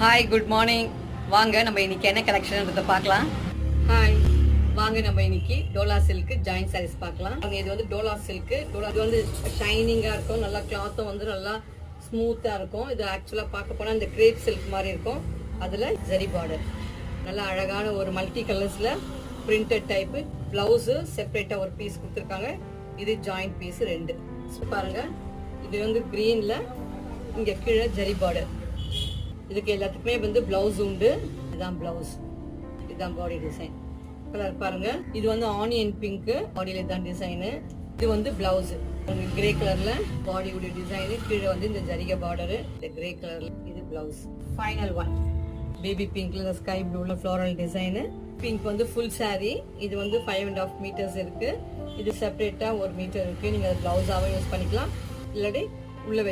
Hi good morning வாங்க நம்ம இன்னைக்கு என்ன கலெக்ஷன்ன்றத பார்க்கலாம். ஹாய் வாங்க நம்ம இன்னைக்கு டோலா சில்க் ஜாயிண்ட் சாரீஸ் பார்க்கலாம். இது வந்து டோலா சில்க் டோலா இது வந்து ஷைனிங்காக இருக்கும். நல்லா கிளாத்தும் வந்து நல்லா ஸ்மூத்தாக இருக்கும். இது ஆக்சுவலாக பார்க்க போனால் இந்த கிரேப் சில்க் மாதிரி இருக்கும். அதில் ஜரி பார்டர் நல்லா அழகான ஒரு மல்டி கலர்ஸில் பிரிண்டட் டைப்பு ப்ளவுஸு செப்பரேட்டாக ஒரு பீஸ் கொடுத்துருக்காங்க. இது ஜாயிண்ட் பீஸ் ரெண்டு. பாருங்கள் இது வந்து க்ரீனில் இங்கே கீழே ஜரி பார்டர் இதுக்கு எல்லாத்துக்குமே வந்து பிளவுஸ் உண்டு. இதுதான் பிளவுஸ் இதுதான் பாடி டிசைன் கலர் பாருங்க. இது வந்து ஆனியன் பிங்க் பாடியில தான் டிசைனு இது வந்து பிளவுஸ் கிரே கலர்ல பாடியுடைய டிசைனு கீழே வந்து இந்த ஜரிகை பார்டரு இந்த கிரே கலர்ல இது பிளவுஸ் ஃபைனல் ஒன் பேபி பிங்க்ல ஸ்கை ப்ளூல ஃப்ளோரல் டிசைனு பிங்க் வந்து ஃபுல் saree. இது வந்து ஃபைவ் அண்ட் ஆஃப் மீட்டர்ஸ் இருக்கு. இது செப்பரேட்டா ஒரு மீட்டர் இருக்கு. நீங்க அது பிளவுஸாவும் யூஸ் பண்ணிக்கலாம். இல்லாட்டி உள்ள வச்சு